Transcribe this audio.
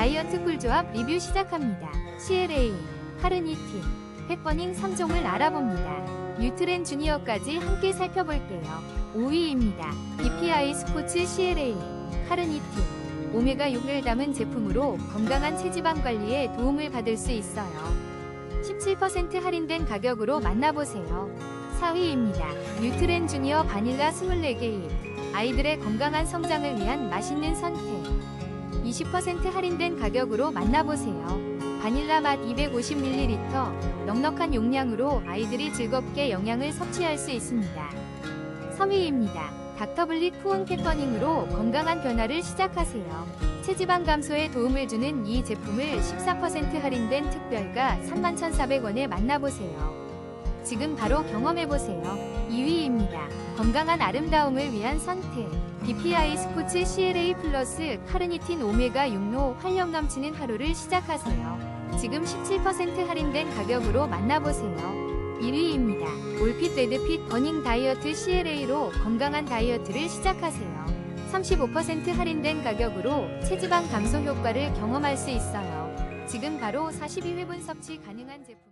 다이어트 꿀조합 리뷰 시작합니다. CLA, 카르니틴, 펫버닝 3종을 알아봅니다. 뉴트렌 주니어까지 함께 살펴볼게요. 5위입니다. DPI 스포츠 CLA, 카르니틴, 오메가6을 담은 제품으로 건강한 체지방 관리에 도움을 받을 수 있어요. 17% 할인된 가격으로 만나보세요. 4위입니다. 뉴트렌 주니어 바닐라 24개일. 아이들의 건강한 성장을 위한 맛있는 선택. 20% 할인된 가격으로 만나보세요. 바닐라 맛 250ml, 넉넉한 용량으로 아이들이 즐겁게 영양을 섭취할 수 있습니다. 3위입니다. 닥터블릭 푸온 캣버닝으로 건강한 변화를 시작하세요. 체지방 감소에 도움을 주는 이 제품을 14% 할인된 특별가 31,400원에 만나보세요. 지금 바로 경험해보세요. 2위입니다. 건강한 아름다움을 위한 선택. DPI 스포츠 CLA 플러스 카르니틴 오메가 6로 활력 넘치는 하루를 시작하세요. 지금 17% 할인된 가격으로 만나보세요. 1위입니다. 올핏 레드핏 버닝 다이어트 CLA로 건강한 다이어트를 시작하세요. 35% 할인된 가격으로 체지방 감소 효과를 경험할 수 있어요. 지금 바로 42회분 섭취 가능한 제품.